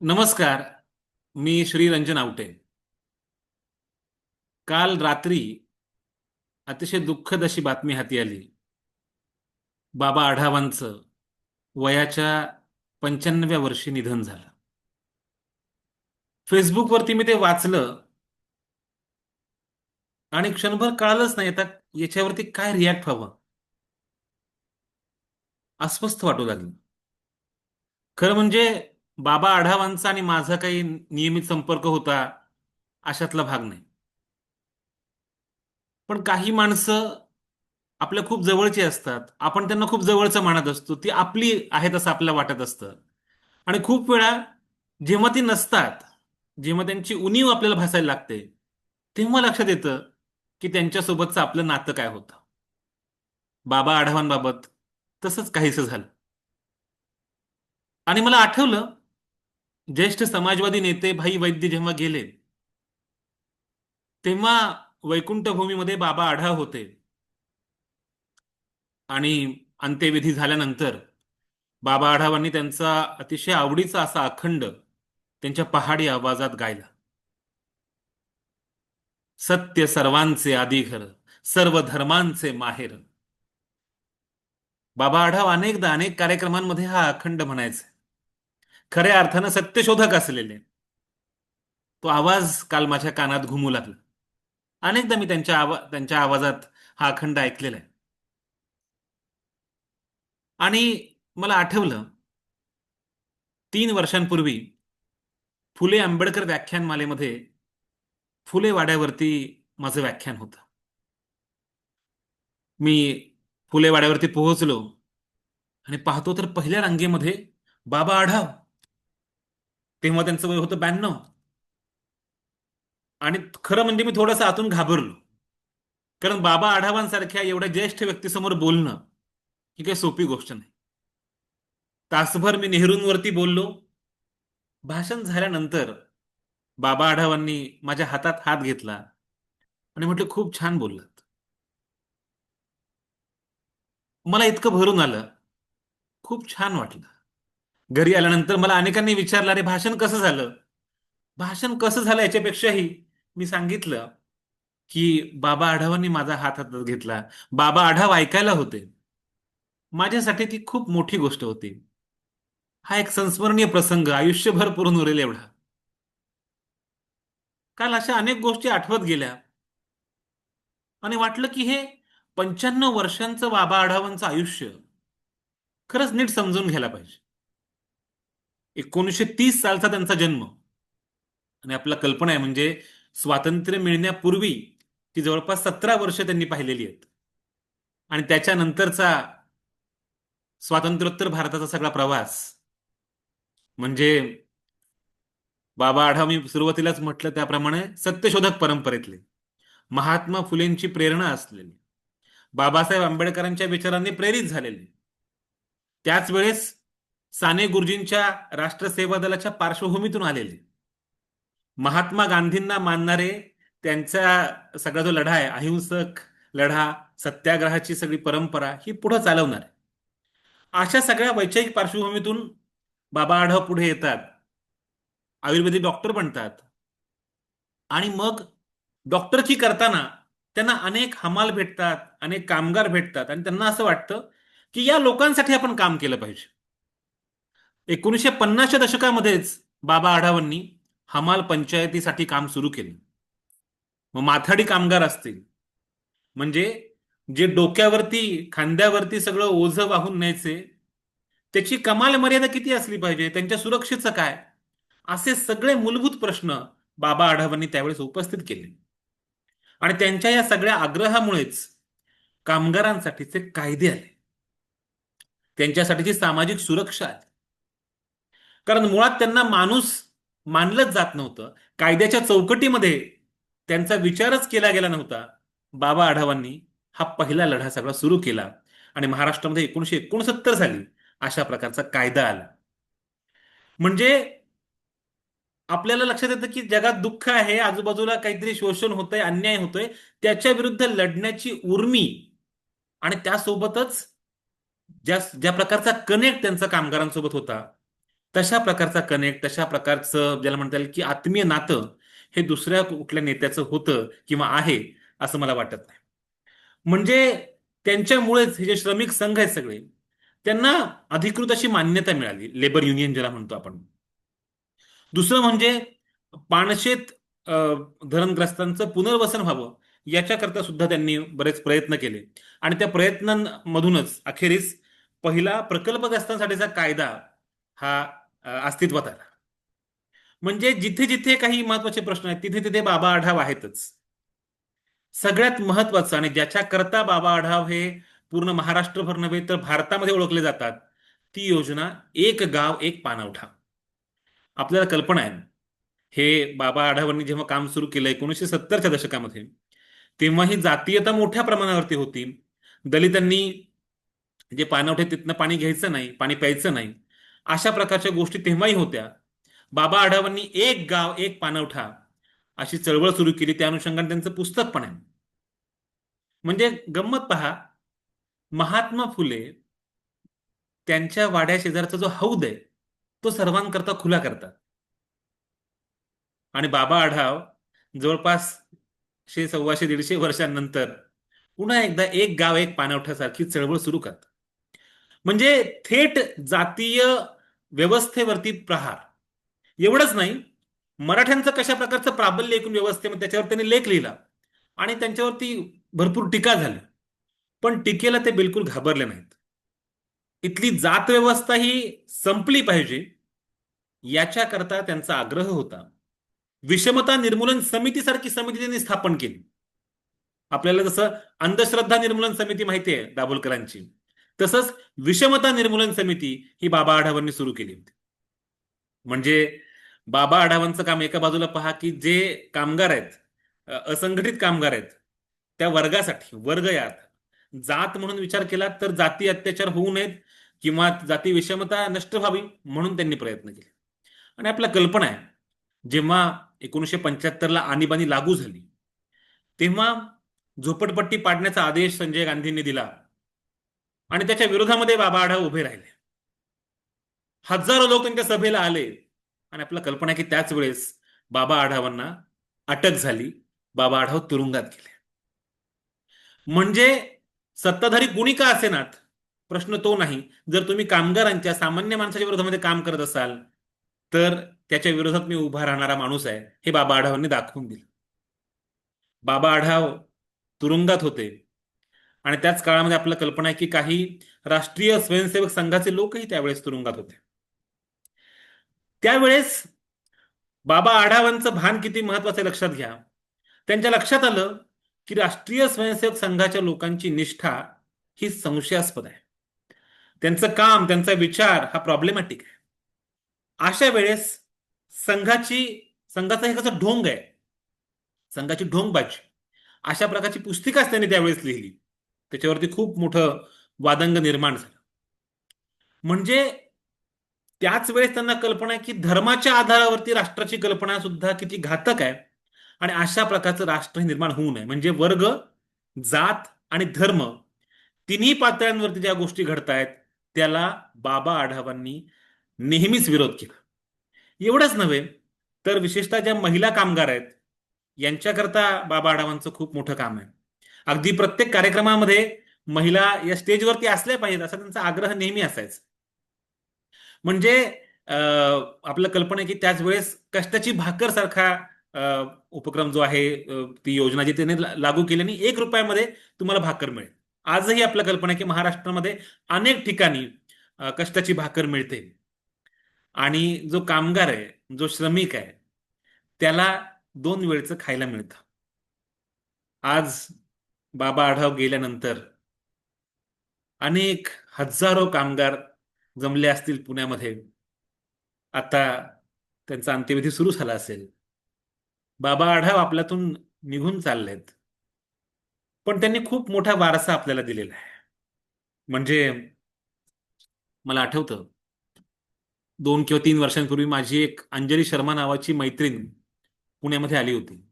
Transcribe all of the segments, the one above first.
नमस्कार मी श्री रंजन आवटे. काल रात्री अतिशय दुःखद अशी बातमी हाती आली. बाबा आढावांचं वयाच्या पंच्याण्णव्या वर्षी निधन झालं. फेसबुकवरती मी ते वाचलं आणि क्षणभर कळालंच नाही आता याच्यावरती काय रिॲक्ट व्हावं. अस्वस्थ वाटू लागलं. खरं म्हणजे बाबा आढावांचा आणि माझा काही नियमित संपर्क होता अशातला भाग नाही. पण काही माणसं आपल्या खूप जवळची असतात. आपण त्यांना खूप जवळचं मानत असतो. ती आपली आहेत असं आपल्याला वाटत असतं. आणि खूप वेळा जेव्हा ती नसतात जेव्हा त्यांची उणीव आपल्याला भासायला लागते तेव्हा लक्षात येतं की त्यांच्यासोबतचं आपलं नातं काय होतं. बाबा आढावांबाबत तसंच काहीसं झालं. आणि मला आठवलं ज्येष्ठ समाजवादी नेते भाई वैद्य जेव्हा गेले तेव्हा वैकुंठभूमीमध्ये बाबा आढाव होते. आणि अंत्यविधी झाल्यानंतर बाबा आढावांनी त्यांचा अतिशय आवडीचा असा अखंड त्यांच्या पहाडी आवाजात गायला. सत्य सर्वांचे आदिघर सर्व धर्मांचे माहेर. बाबा आढाव अनेकदा अनेक कार्यक्रमांमध्ये हा अखंड म्हणायचे. खऱ्या अर्थानं सत्यशोधक असलेले. तो आवाज काल माझ्या कानात घुमू लागला. अनेकदा मी त्यांच्या आवा त्यांच्या आवाजात हा अखंड ऐकलेला आहे आणि मला आठवलं तीन वर्षांपूर्वी फुले आंबेडकर व्याख्यानमालेमध्ये फुले वाड्यावरती माझं व्याख्यान होतं. मी फुले वाड्यावरती पोहोचलो आणि पाहतो तर पहिल्या रांगेमध्ये बाबा आढाव. तेव्हा त्यांचं वय होतं ब्याण्णव. आणि खरं म्हणजे मी थोडंसं आतून घाबरलो. कारण बाबा आढावांसारख्या एवढ्या ज्येष्ठ व्यक्तीसमोर बोलणं ही काही सोपी गोष्ट नाही. तासभर मी नेहरूंवरती बोललो. भाषण झाल्यानंतर बाबा आढावांनी माझ्या हातात हात घेतला आणि म्हटलं खूप छान बोललात. मला इतकं भरून आलं. खूप छान वाटलं. घरी आल्यानंतर मला अनेकांनी विचारलं अरे भाषण कसं झालं? भाषण कसं झालं याच्यापेक्षाही मी सांगितलं की बाबा आढावांनी माझा हात हातात घेतला. बाबा आढाव ऐकायला होते. माझ्यासाठी ती खूप मोठी गोष्ट होती. हा एक संस्मरणीय प्रसंग आयुष्यभर पुरून उरेल एवढा. काल अशा अनेक गोष्टी आठवत गेल्या. आणि वाटलं की हे पंच्याण्णव वर्षांचं बाबा आढावांचं आयुष्य खरंच नीट समजून घ्यायला पाहिजे. एकोणीसशे तीस सालचा त्यांचा जन्म. आणि आपला कल्पना आहे म्हणजे स्वातंत्र्य मिळण्यापूर्वी ती जवळपास सतरा वर्ष त्यांनी पाहिलेली आहेत. आणि त्याच्यानंतरचा स्वातंत्र्योत्तर भारताचा सगळा प्रवास म्हणजे बाबा आढाव मी सुरुवातीलाच म्हटलं त्याप्रमाणे सत्यशोधक परंपरेतले. महात्मा फुलेंची प्रेरणा असलेली. बाबासाहेब आंबेडकरांच्या विचारांनी प्रेरित झालेले. त्याच वेळेस साने गुरुजींच्या राष्ट्रसेवा दलाच्या पार्श्वभूमीतून आलेले. महात्मा गांधींना मानणारे त्यांचा सगळा जो लढा आहे अहिंसक लढा सत्याग्रहाची सगळी परंपरा ही पुढे चालवणार. आहे अशा सगळ्या वैचारिक पार्श्वभूमीतून बाबा आढाव पुढे येतात. आयुर्वेदिक डॉक्टर बनतात. आणि मग डॉक्टरची करताना त्यांना अनेक हमाल भेटतात अनेक कामगार भेटतात. आणि त्यांना असं वाटतं की या लोकांसाठी आपण काम केलं पाहिजे. एकोणीसशे पन्नासच्या दशकामध्येच बाबा आढावांनी हमाल पंचायतीसाठी काम सुरू केले. मग माथाडी कामगार असतील म्हणजे जे डोक्यावरती खांद्यावरती सगळं ओझं वाहून न्यायचे त्याची कमाल मर्यादा किती असली पाहिजे त्यांच्या सुरक्षेचं काय असे सगळे मूलभूत प्रश्न बाबा आढावांनी त्यावेळेस उपस्थित केले. आणि त्यांच्या या सगळ्या आग्रहामुळेच कामगारांसाठीचे कायदे आले. त्यांच्यासाठीची सामाजिक सुरक्षा आली. कारण मुळात त्यांना माणूस मानलंच जात नव्हतं. कायद्याच्या चौकटीमध्ये त्यांचा विचारच केला गेला नव्हता. बाबा आढावांनी हा पहिला लढा सगळा सुरू केला आणि महाराष्ट्रामध्ये एकोणीशे एकोणसत्तर साली अशा प्रकारचा कायदा आला. म्हणजे आपल्याला लक्षात येतं की जगात दुःख आहे आजूबाजूला काहीतरी शोषण होतंय अन्याय होतोय त्याच्या विरुद्ध लढण्याची उर्मी आणि त्यासोबतच ज्या ज्या प्रकारचा कनेक्ट त्यांचा कामगारांसोबत होता तशा प्रकारचा कनेक्ट तशा प्रकारचं ज्याला म्हणता येईल की आत्मीय नातं हे दुसऱ्या कुठल्या नेत्याचं होतं किंवा आहे असं मला वाटत नाही. म्हणजे त्यांच्यामुळेच हे जे श्रमिक संघ आहेत सगळे त्यांना अधिकृत अशी मान्यता मिळाली लेबर युनियन ज्याला म्हणतो आपण. दुसरं म्हणजे पाणशेत धरणग्रस्तांचं पुनर्वसन व्हावं याच्याकरता सुद्धा त्यांनी बरेच प्रयत्न केले. आणि त्या प्रयत्नांमधूनच अखेरीस पहिला प्रकल्पग्रस्तांसाठीचा कायदा हा अस्तित्वात आला. म्हणजे जिथे जिथे काही महत्त्वाचे प्रश्न आहेत तिथे तिथे बाबा आढाव आहेतच. सगळ्यात महत्वाचं आणि ज्याच्याकरता बाबा आढाव हे पूर्ण महाराष्ट्रभर नव्हे तर भारतामध्ये ओळखले जातात ती योजना एक गाव एक पाणवठा आपल्याला कल्पना आहे हे बाबा आढावांनी जेव्हा काम सुरू केलं एकोणीसशे सत्तरच्या दशकामध्ये तेव्हा ही जातीयता मोठ्या प्रमाणावरती होती. दलितांनी जे पाणवठे तिथनं पाणी घ्यायचं नाही पाणी प्यायचं नाही अशा प्रकारच्या गोष्टी तेव्हाही होत्या. बाबा आढावांनी एक गाव एक पानवठा अशी चळवळ सुरू केली. त्या अनुषंगाने त्यांचं पुस्तक पण आहे. म्हणजे गंमत पहा महात्मा फुले त्यांच्या वाड्या शेजारचा जो हौद आहे तो सर्वांकरता खुला करतात. आणि बाबा आढाव जवळपास शे सव्वाशे दीडशे वर्षांनंतर पुन्हा एकदा एक गाव एक पाणवठ्यासारखी चळवळ सुरू करतात. म्हणजे थेट जातीय व्यवस्थेवरती प्रहार. एवढंच नाही मराठ्यांचं कशा प्रकारचं प्राबल्य एकूण व्यवस्थेमध्ये त्याच्यावर त्यांनी लेख लिहिला आणि त्यांच्यावरती भरपूर टीका झाली. पण टीकेला ते बिलकुल घाबरले नाहीत. इथली जात व्यवस्था ही संपली पाहिजे याच्याकरता त्यांचा आग्रह होता. विषमता निर्मूलन समितीसारखी समिती त्यांनी स्थापन केली. आपल्याला जसं अंधश्रद्धा निर्मूलन समिती माहिती आहे दाभोलकरांची. तसंच विषमता निर्मूलन समिती ही बाबा आढावांनी सुरू केली होती. म्हणजे बाबा आढावांचं काम एका बाजूला पहा की जे कामगार आहेत असंघटित कामगार आहेत त्या वर्गासाठी वर्ग यात जात म्हणून विचार केला तर जाती अत्याचार होऊ नयेत किंवा जाती विषमता नष्ट व्हावी म्हणून त्यांनी प्रयत्न केले. आणि आपल्या कल्पना आहे जेव्हा एकोणीसशे पंच्याहत्तरला आणीबाणी लागू झाली तेव्हा झोपडपट्टी पाडण्याचा आदेश संजय गांधींनी दिला. आणि त्याच्या विरोधामध्ये बाबा आढाव उभे राहिले. हजारो लोक त्यांच्या सभेला आले आणि आपला कल्पना की त्याच वेळेस बाबा आढावांना अटक झाली. बाबा आढाव तुरुंगात गेले. म्हणजे सत्ताधारी कुणी का असेनात प्रश्न तो नाही. जर तुम्ही कामगारांच्या सामान्य माणसाच्या विरोधामध्ये काम करत असाल तर त्याच्या विरोधात मी उभा राहणारा माणूस आहे हे बाबा आढावांनी दाखवून दिलं. बाबा आढाव तुरुंगात होते. आणि त्याच काळामध्ये आपल्याला कल्पना आहे की काही राष्ट्रीय स्वयंसेवक संघाचे लोकही त्यावेळेस तुरुंगात होते. त्यावेळेस बाबा आढावांचं भान किती महत्वाचं लक्षात घ्या. त्यांच्या लक्षात आलं की राष्ट्रीय स्वयंसेवक संघाच्या लोकांची निष्ठा ही संशयास्पद आहे. त्यांचं काम त्यांचा विचार हा प्रॉब्लेमॅटिक आहे. अशा वेळेस संघाची संघाचा हे कसं ढोंग आहे? संघाची ढोंगबाजी. अशा प्रकारची पुस्तिकाच त्यांनी त्यावेळेस लिहिली. त्याच्यावरती खूप मोठं वादंग निर्माण झालं. म्हणजे त्याच वेळेस त्यांना कल्पना आहे की धर्माच्या आधारावरती राष्ट्राची कल्पना सुद्धा किती घातक आहे आणि अशा प्रकारचं राष्ट्र निर्माण होऊ नये. म्हणजे वर्ग जात आणि धर्म तिन्ही पातळ्यांवरती ज्या गोष्टी घडतायत त्याला बाबा आढावांनी नेहमीच विरोध केला. एवढंच नव्हे तर विशेषतः ज्या महिला कामगार आहेत यांच्याकरता बाबा आढावांचं खूप मोठं काम आहे. अगदी प्रत्येक कार्यक्रमामध्ये महिला या स्टेजवरती असल्या पाहिजेत असा त्यांचा आग्रह नेहमी असायचा. म्हणजे अं, आपलं कल्पना आहे की त्याच वेळेस कष्टाची भाकर सारखा अं, उपक्रम जो आहे ती योजना जी त्याने लागू लागू केल्याने एक रुपयामध्ये तुम्हाला भाकर मिळेल. आजही आपल्या कल्पना आहे की महाराष्ट्रामध्ये अनेक ठिकाणी कष्टाची भाकर मिळते. आणि जो कामगार आहे जो श्रमिक आहे त्याला दोन वेळचं खायला मिळतं. आज बाबा आढाव गेल्यानंतर अनेक हजारो कामगार जमले असतील पुण्यामध्ये. आता त्यांचा अंत्यविधी सुरू झाला असेल. बाबा आढाव आपल्यातून निघून चाललेत. पण त्यांनी खूप मोठा वारसा आपल्याला दिलेला आहे. म्हणजे मला आठवतं दोन किंवा तीन वर्षांपूर्वी माझी एक अंजली शर्मा नावाची मैत्रीण पुण्यामध्ये आली होती.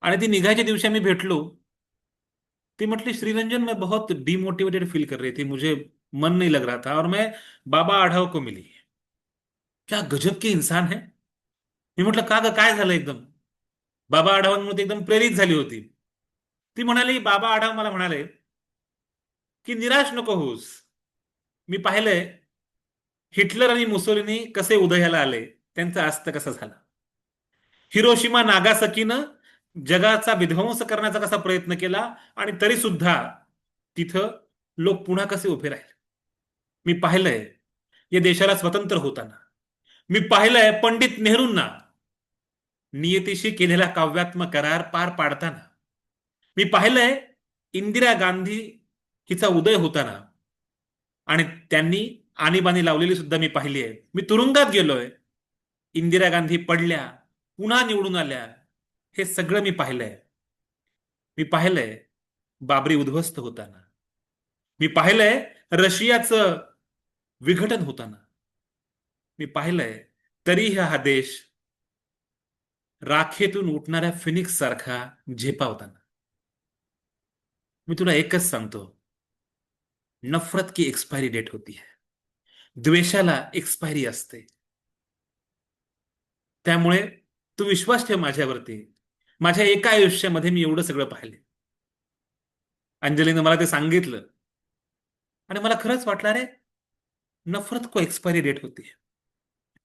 आणि ती निघायच्या दिवशी आम्ही भेटलो. ती म्हटली श्रीरंजन मैं बहुत डिमोटिवेटेड फील कर रही थी मुझे मन नहीं लग रहा था और मैं बाबा आढाव को मिली। क्या गजब के इंसान है? मी म्हटलं का ग काय झालं एकदम? बाबा आढावांमध्ये एकदम प्रेरित झाली होती। ती म्हणाली बाबा आढाव मला म्हणाले की निराश नको होऊस. मी पाहिलंय हिटलर आणि मुसोलिनी कसे उदयाला आले त्यांचं अस्त कसा झाला? हिरोशिमा नागासकीनं जगाचा विध्वंस करण्याचा कसा प्रयत्न केला आणि तरी सुद्धा तिथं लोक पुन्हा कसे उभे राहिले? मी पाहिलंय या देशाला स्वतंत्र होताना. मी पाहिलंय पंडित नेहरूंना नियतीशी केलेला काव्यात्मक करार पार पाडताना. मी पाहिलंय इंदिरा गांधी हिचा उदय होताना. आणि त्यांनी आणीबाणी लावलेली सुद्धा मी पाहिली आहे मी तुरुंगात गेलोय. इंदिरा गांधी पडल्या पुन्हा निवडून आल्या. हे सगळं मी पाहिलंय. मी पाहिलंय बाबरी उद्ध्वस्त होताना. मी पाहिलंय रशियाचं विघटन होताना. मी पाहिलंय तरीही हा देश राखेतून उठणाऱ्या फिनिक्स सारखा झेपावताना मी तुला एकच सांगतो. नफरत की एक्सपायरी डेट होती है. द्वेषाला एक्सपायरी असते. त्यामुळे तू विश्वास ठेव माझ्यावरती. माझ्या एका आयुष्यामध्ये मी एवढं सगळं पाहिले अंजलीनं मला ते सांगितलं. आणि मला खरंच वाटलं रे नफरत को एक्सपायरी डेट होती.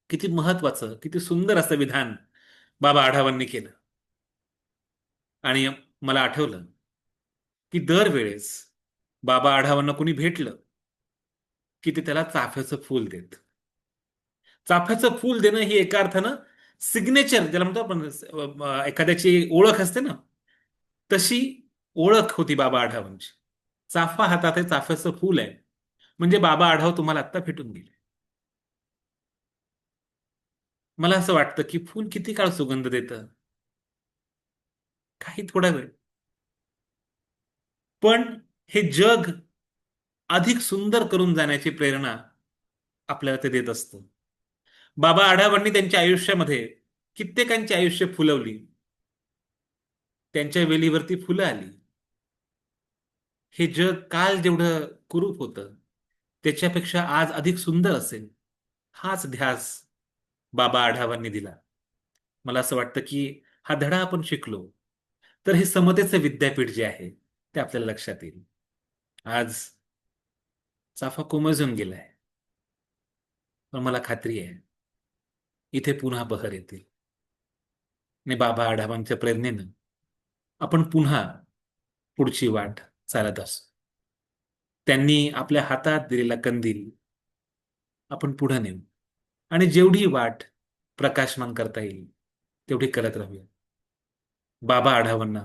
किती महत्वाचं किती सुंदर असं विधान बाबा आढावांनी केलं. आणि मला आठवलं की दरवेळेस बाबा आढावांना कोणी भेटलं की ते त्याला चाफ्याचं फूल देत. चाफ्याचं फूल देणं ही एका अर्थानं सिग्नेचर ज्याला म्हणतो आपण एखाद्याची ओळख असते ना तशी ओळख होती बाबा आढावांची. चाफा हातात आहे चाफ्याचं फूल आहे. म्हणजे बाबा आढाव तुम्हाला आत्ता फिटून गेले. मला असं वाटतं की फूल किती काळ सुगंध देतं? काही थोडा वेळ. पण हे जग अधिक सुंदर करून जाण्याची प्रेरणा आपल्याला ते देत असतं. बाबा आढावांनी त्यांच्या आयुष्यामध्ये कित्येकांची आयुष्य फुलवली. त्यांच्या वेलीवरती फुलं आली. हे जग काल जेवढं कुरूप होतं त्याच्यापेक्षा आज अधिक सुंदर असेल हाच ध्यास बाबा आढावांनी दिला. मला असं वाटतं की हा धडा आपण शिकलो तर हे समतेचं विद्यापीठ जे आहे ते आपल्याला लक्षात येईल. आज चाफा कोमजून गेलाय. पण मला खात्री आहे इथे पुन्हा बहर येतील. आणि बाबा आढावांच्या प्रेरणेनं आपण पुन्हा पुढची वाट चालत असू. त्यांनी आपल्या हातात दिलेला कंदील आपण पुढे नेऊ. आणि जेवढी वाट प्रकाशमान करता येईल तेवढी करत राहूया. बाबा आढावांना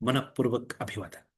मनपूर्वक अभिवादन.